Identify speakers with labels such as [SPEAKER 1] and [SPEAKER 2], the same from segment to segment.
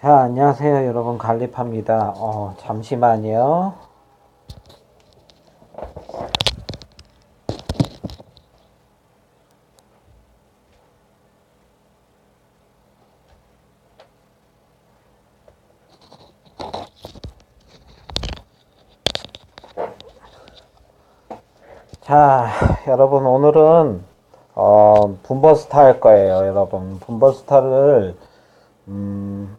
[SPEAKER 1] 자, 안녕하세요, 여러분. 갈리파입니다. 어, 잠시만요. 자, 여러분, 오늘은, 어, 분버스타 할 거예요, 여러분. 분버스타를, 음,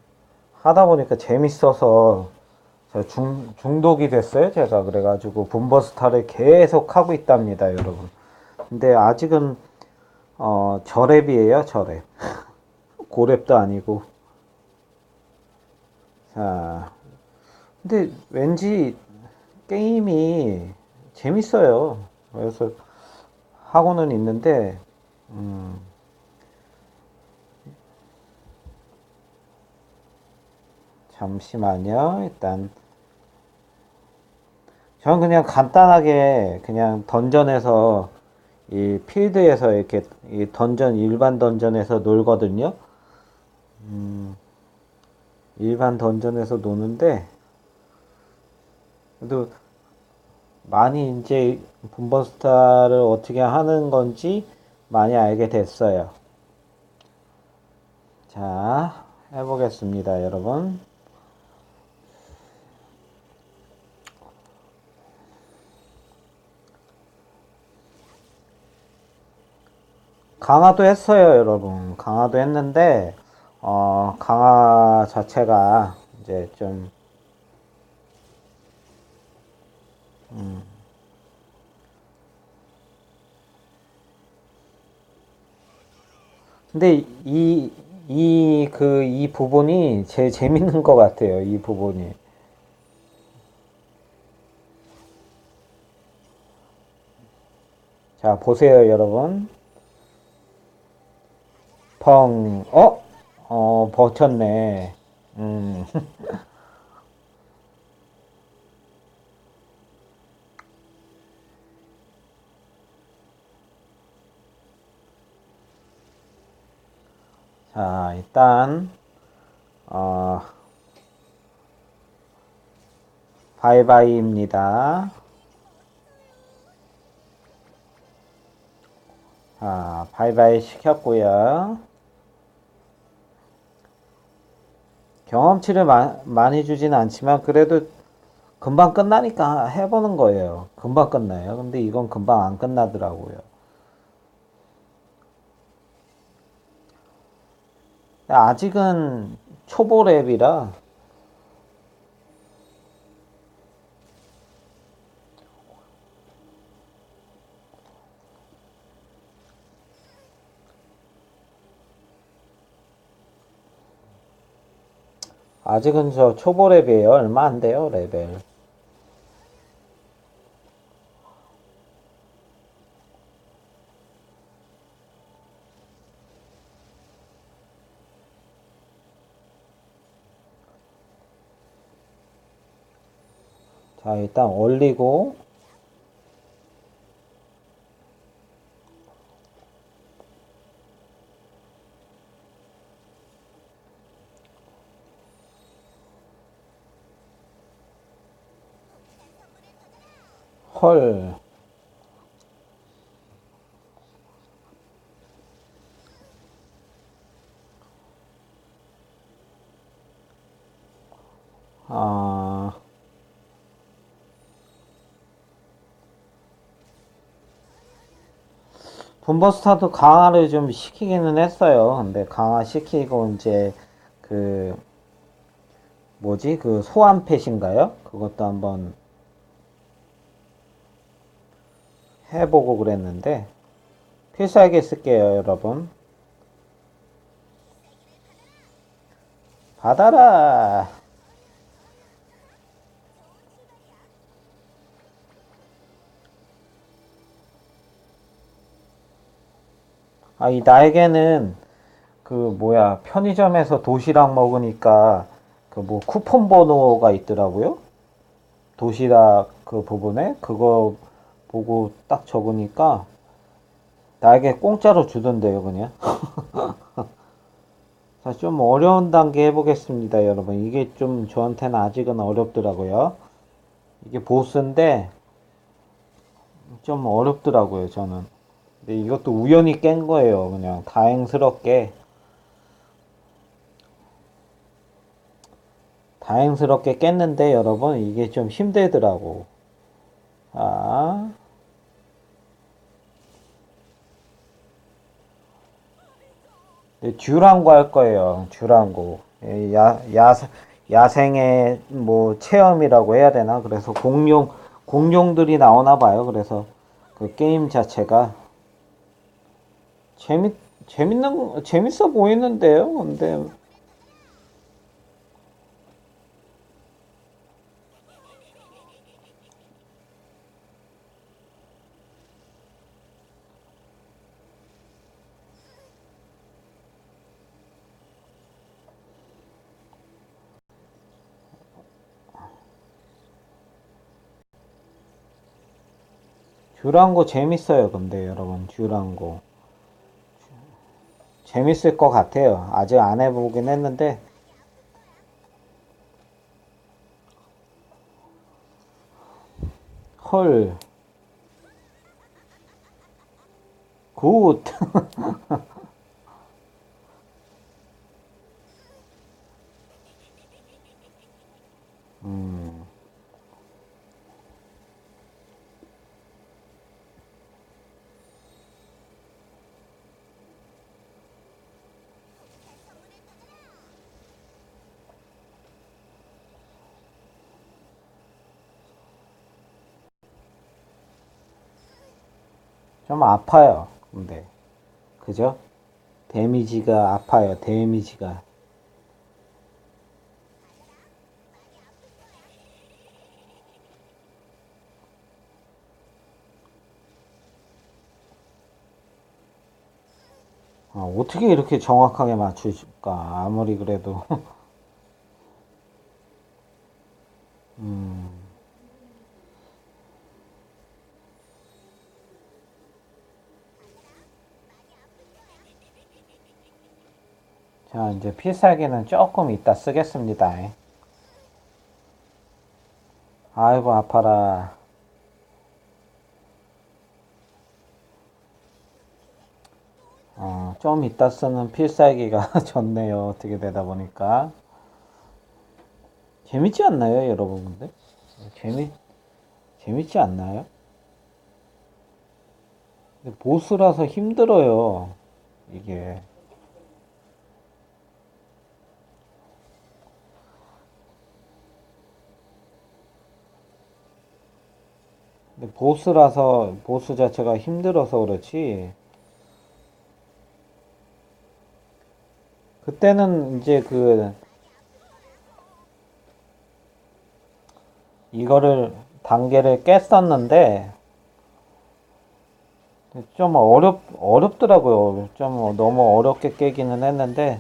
[SPEAKER 1] 하다 보니까 재밌어서 제가 중, 중독이 됐어요. 제가 그래가지고 분버스타를 계속 하고 있답니다, 여러분. 근데 아직은 어, 저랩이에요, 저랩. 고랩도 아니고. 자, 근데 왠지 게임이 재밌어요. 그래서 하고는 있는데, 음, 잠시만요. 일단 저는 그냥 간단하게 그냥 던전에서 이 필드에서 이렇게 이 던전 일반 던전에서 놀거든요. 음, 일반 던전에서 노는데 그래도 많이 이제 분버스타를 어떻게 하는 건지 많이 알게 됐어요. 자, 해보겠습니다, 여러분. 강화도 했어요, 여러분. 강화도 했는데, 어, 강화 자체가 이제 좀, 음, 근데 이, 이, 그, 이 부분이 제일 재밌는 것 같아요, 이 부분이. 자, 보세요, 여러분. 펑, 어? 어, 버텼네. 음. 자, 일단, 어, 바이바이입니다. 자, 바이바이 시켰고요. 경험치를 마, 많이 주진 않지만 그래도 금방 끝나니까 해보는 거예요. 금방 끝나요. 근데 이건 금방 안 끝나더라고요. 아직은 초보 랩이라 아직은 저 초보 랩이에요. 얼마 안 돼요, 레벨. 자, 일단 올리고 헐. 아, 분버스타도 강화를 좀 시키기는 했어요. 근데 강화 시키고 이제 그 뭐지? 그 소환펫인가요? 그것도 한번 해보고 그랬는데 필살기 쓸게요, 여러분. 받아라. 아, 이 날개는 그 뭐야 편의점에서 도시락 먹으니까 그 뭐 쿠폰 번호가 있더라고요. 도시락 그 부분에 그거 보고 딱 적으니까 날개 공짜로 주던데요, 그냥. 자, 좀 어려운 단계 해보겠습니다, 여러분. 이게 좀 저한테는 아직은 어렵더라고요. 이게 보스인데, 좀 어렵더라고요, 저는. 근데 이것도 우연히 깬 거예요, 그냥. 다행스럽게. 다행스럽게 깼는데, 여러분, 이게 좀 힘들더라고. 아. 네, 듀랑고 할 거예요. 듀랑고. 예, 야, 야, 야생의 뭐 체험이라고 해야 되나? 그래서 공룡, 공룡들이 나오나 봐요. 그래서 그 게임 자체가 재밌, 재밌는, 재밌어 보이는데요. 근데 듀랑고 재밌어요. 근데 여러분, 듀랑고. 재밌을 것 같아요. 아직 안 해보긴 했는데, 헐, 굿. 음, 좀 아파요. 근데, 그죠? 데미지가 아파요. 데미지가. 아, 어떻게 이렇게 정확하게 맞출까? 아무리 그래도. 음, 자, 이제 필살기는 조금 이따 쓰겠습니다. 아이고, 아파라. 어, 좀 이따 쓰는 필살기가 좋네요. 어떻게 되다 보니까. 재밌지 않나요, 여러분? 근데? 재미, 재밌지 않나요? 보스라서 힘들어요. 이게. 보스라서, 보스 자체가 힘들어서 그렇지. 그때는 이제 그, 이거를, 단계를 깼었는데, 좀 어렵, 어렵더라고요. 좀 너무 어렵게 깨기는 했는데,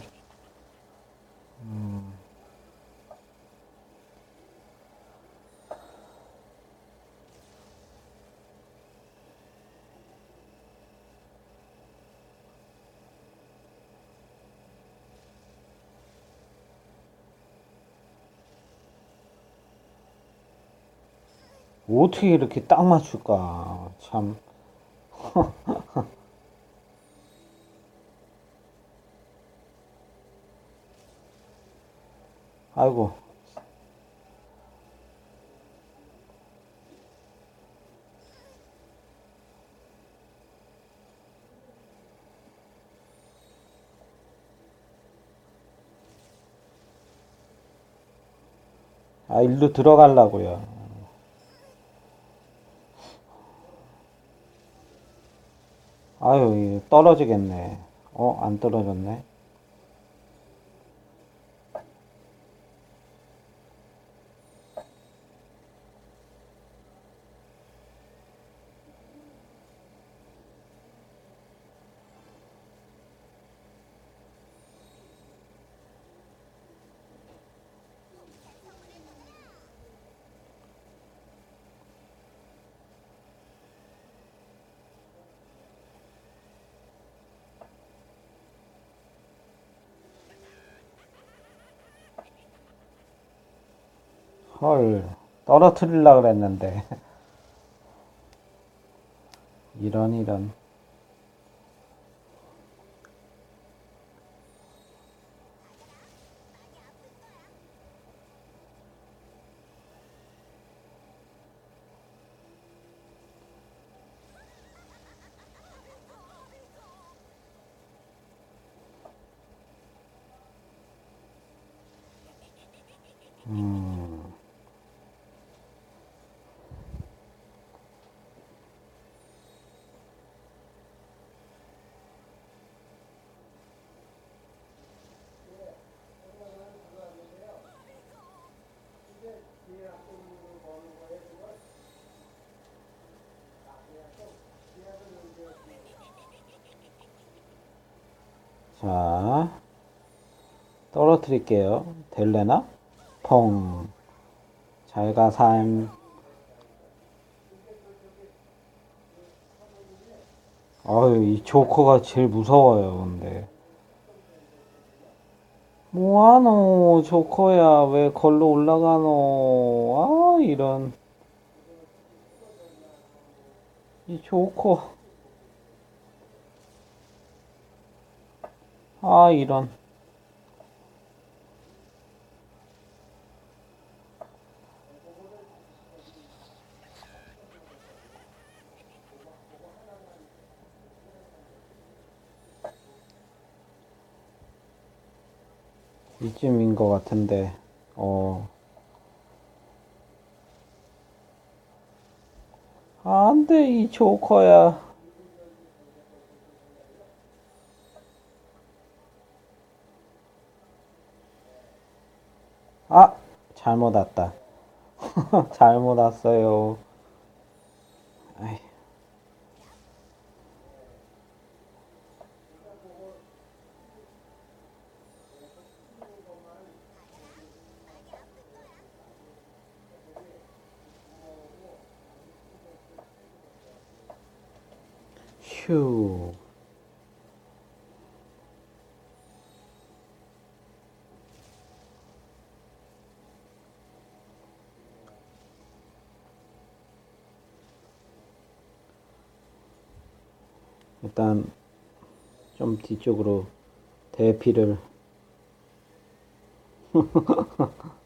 [SPEAKER 1] 어떻게 이렇게 딱 맞출까? 참. 아이고, 아, 일로 들어가려고요. 아유, 떨어지겠네. 어, 안 떨어졌네. 헐, 떨어뜨리려고 그랬는데. 이런, 이런. 음, 자, 떨어뜨릴게요. 될래나? 펑. 잘가, 삶. 아유, 이 조커가 제일 무서워요, 근데. 뭐하노, 조커야. 왜 걸로 올라가노? 아, 이런. 이 조커. 아, 이런. 이쯤인 것 같은데, 어. 안 돼, 이 조커야. 아! 잘못 왔다. 잘못 왔어요. 아이, 일단, 좀 뒤쪽으로 대피를.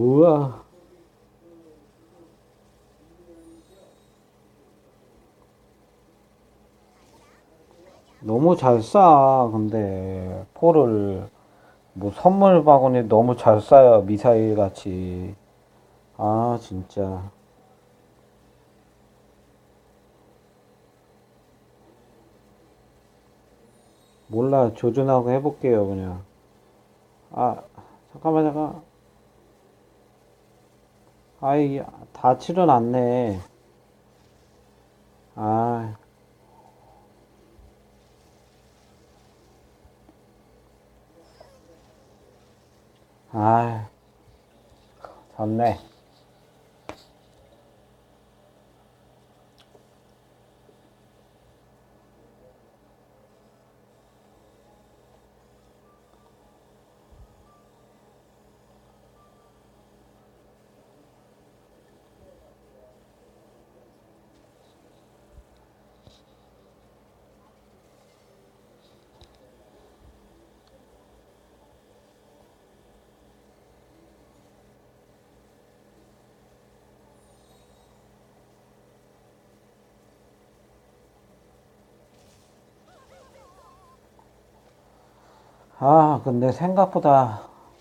[SPEAKER 1] 우와. 너무 잘 쏴, 근데, 포를. 뭐, 선물 바구니 너무 잘 쏴요, 미사일 같이. 아, 진짜. 몰라, 조준하고 해볼게요, 그냥. 아, 잠깐만, 잠깐. 아이, 닿지는 않네. 아, 아, 졌네. 아, 근데 생각보다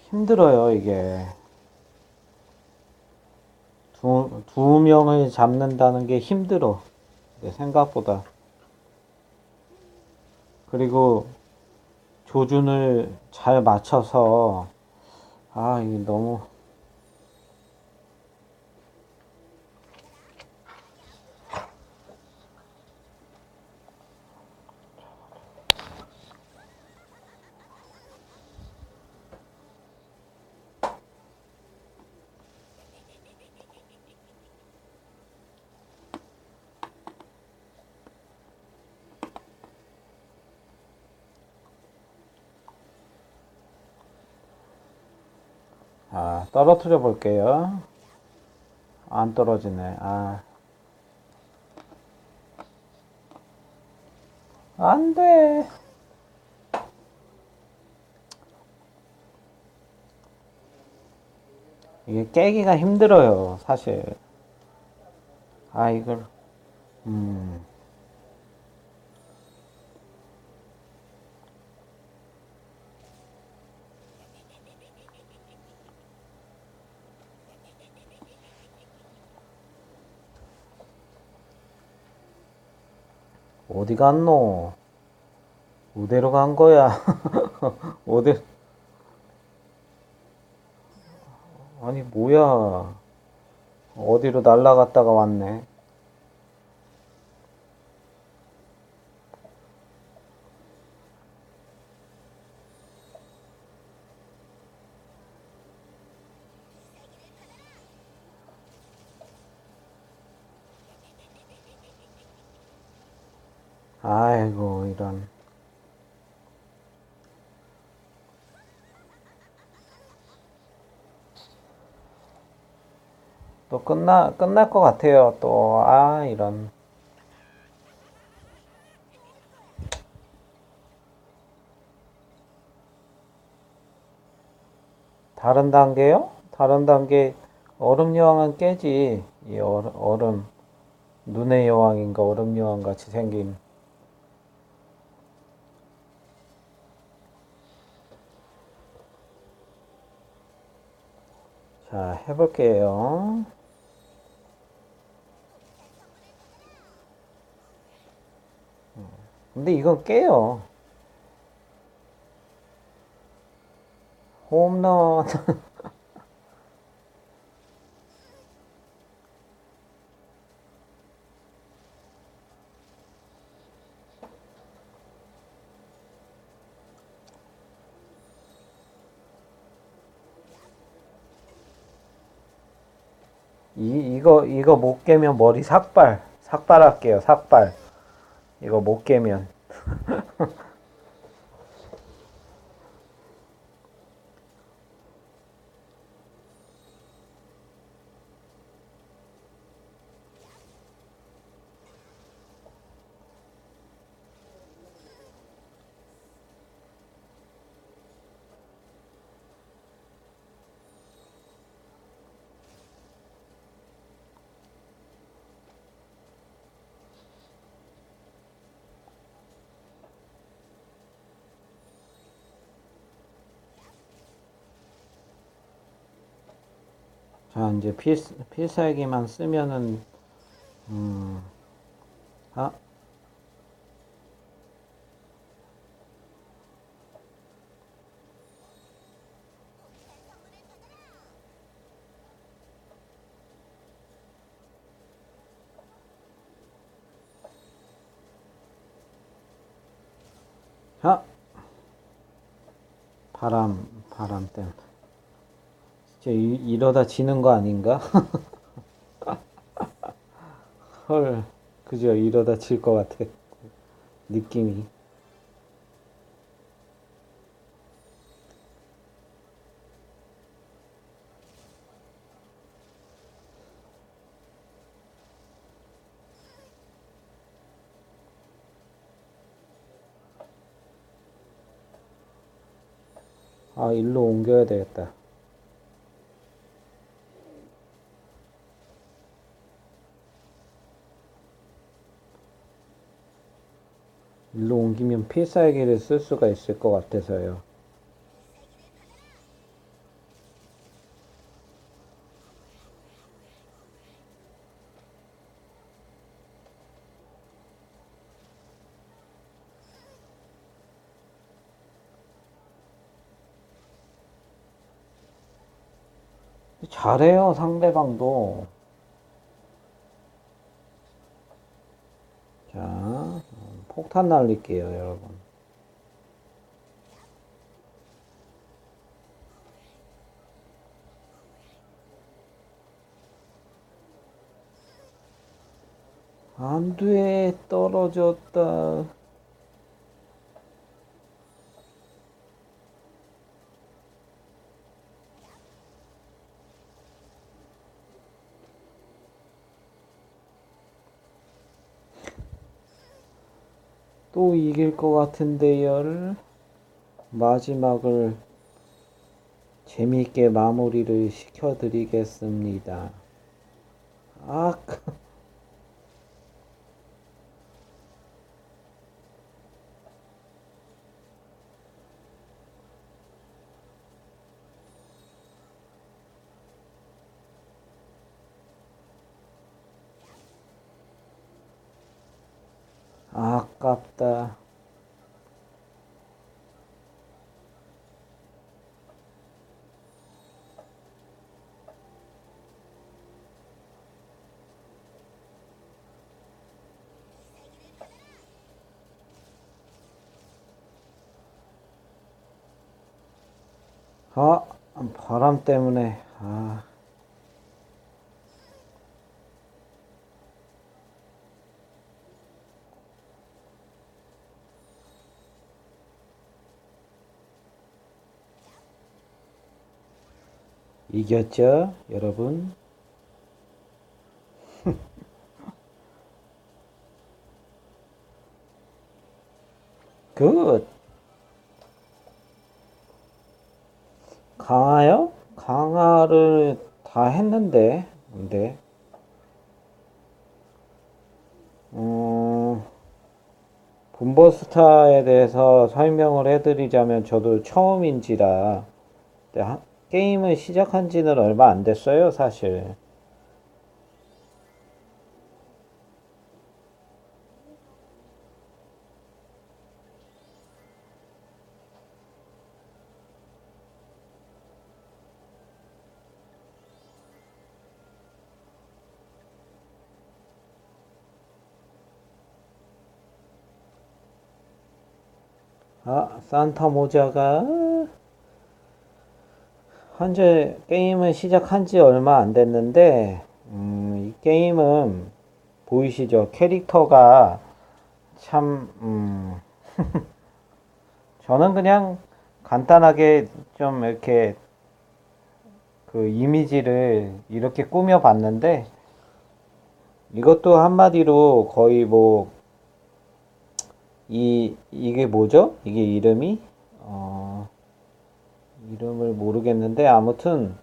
[SPEAKER 1] 힘들어요, 이게. 두, 두 명을 잡는다는 게 힘들어. 내 생각보다. 그리고 조준을 잘 맞춰서 아, 이게 너무 아, 떨어뜨려 볼게요. 안 떨어지네. 아. 안 돼. 이게 깨기가 힘들어요, 사실. 아, 이걸, 음. 어디 갔노? 어디로 간 거야? 어디? 아니, 뭐야. 어디로 날라갔다가 왔네. 아이고, 이런. 또 끝나, 끝날 것 같아요. 또, 아, 이런. 다른 단계요? 다른 단계, 얼음 여왕은 깨지. 이 얼음, 얼음. 눈의 여왕인가 얼음 여왕 같이 생긴. 자, 해볼게요. 근데 이건 깨요. 홈런. 이, 이거, 이거 못 깨면 머리 삭발. 삭발할게요, 삭발. 이거 못 깨면. 자, 이제 필, 필살기만 쓰면은, 음, 아, 아, 바람, 바람 때문에. 진짜 이, 이러다 지는 거 아닌가? 헐, 그죠? 이러다 질 것 같아. 느낌이. 아, 일로 옮겨야 되겠다. 남기면 필살기를 쓸 수가 있을 것 같아서요. 잘해요 상대방도 폭탄 날릴게요, 여러분. 안 돼, 떨어졌다. 또 이길 것 같은데요. 마지막을 재미있게 마무리를 시켜드리겠습니다. 아, 아깝다. 아, 바람 때문에, 아. 이겼죠, 여러분? 굿. 강화요? 강화를 다 했는데, 근데, 음, 분버스타에 대해서 설명을 해드리자면 저도 처음인지라, 하- 게임을 시작한 지는 얼마 안 됐어요, 사실. 아, 산타 모자가 현재 게임을 시작한 지 얼마 안 됐는데, 음, 이 게임은 보이시죠? 캐릭터가 참, 음, 저는 그냥 간단하게 좀 이렇게 그 이미지를 이렇게 꾸며 봤는데, 이것도 한마디로 거의 뭐, 이, 이게 뭐죠? 이게 이름이? 어, 이름을 모르겠는데, 아무튼,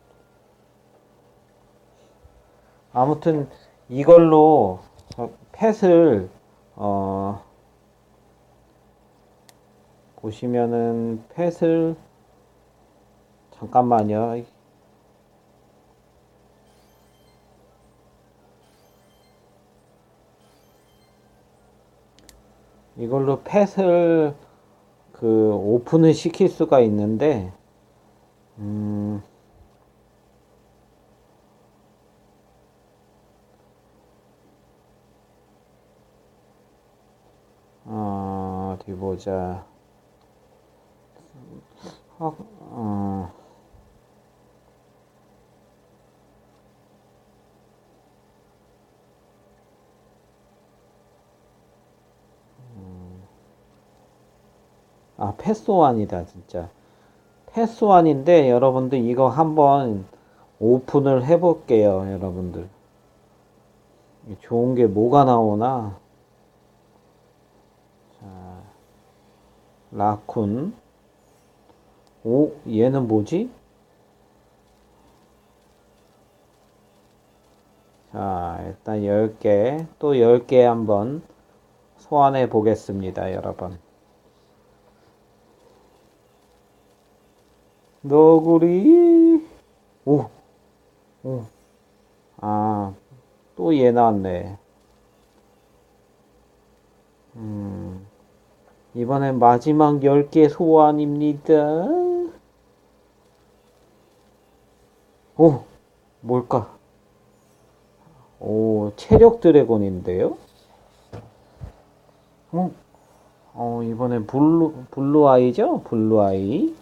[SPEAKER 1] 아무튼, 이걸로 펫을, 어, 보시면은 펫을, 잠깐만요. 이걸로 펫을 그 오픈을 시킬 수가 있는데, 음, 어, 어디 보자. 어, 어, 아, 패스원이다, 진짜. 패스원인데, 여러분들 이거 한번 오픈을 해볼게요, 여러분들. 좋은 게 뭐가 나오나? 자, 라쿤. 오, 얘는 뭐지? 자, 일단 10개, 또 10개 한번 소환해 보겠습니다, 여러분. 너구리. 오, 오. 아, 또 얘 나왔네. 음, 이번엔 마지막 10개 소환입니다. 오, 뭘까? 오, 체력 드래곤인데요? 어, 어, 이번엔 블루, 블루 아이죠? 블루 아이.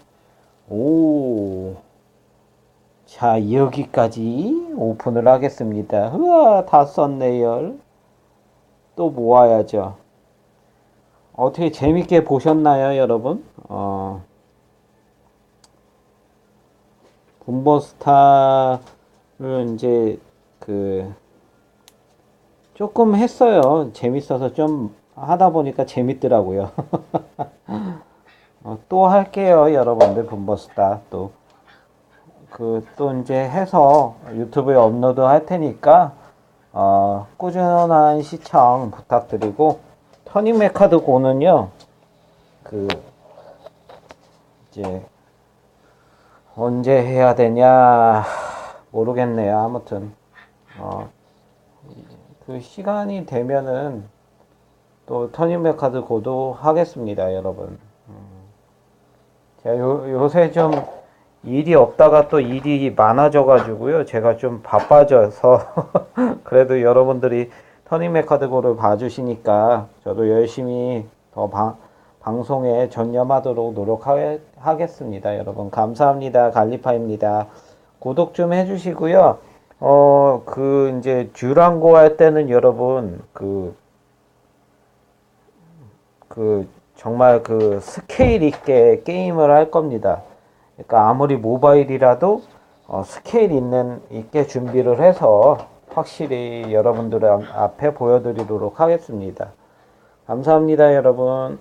[SPEAKER 1] 오. 자, 여기까지 오픈을 하겠습니다. 우와, 다 썼네요. 또 모아야죠. 어떻게 재밌게 보셨나요, 여러분? 어, 분버스타를 이제 그 조금 했어요. 재밌어서 좀 하다 보니까 재밌더라고요. 어, 또 할게요, 여러분들 분버스타 또. 그 또 이제 해서 유튜브에 업로드 할 테니까 어, 꾸준한 시청 부탁드리고 터닝 메카드 고는요 그 이제 언제 해야 되냐 모르겠네요 아무튼 어, 그 시간이 되면은 또 터닝 메카드 고도 하겠습니다 여러분 음. 제가 요, 요새 좀 일이 없다가 또 일이 많아져 가지고요. 제가 좀 바빠져서 그래도 여러분들이 터닝 메카드고를 봐주시니까 저도 열심히 더 방, 방송에 전념하도록 노력하겠습니다. 여러분 감사합니다. 갈리파입니다. 구독 좀 해주시고요. 어, 그 이제 듀랑고 할 때는 여러분 그 그 정말 그 스케일 있게 게임을 할 겁니다. 그러니까 아무리 모바일이라도 어, 스케일 있는 있게 준비를 해서 확실히 여러분들 앞에 보여드리도록 하겠습니다. 감사합니다, 여러분.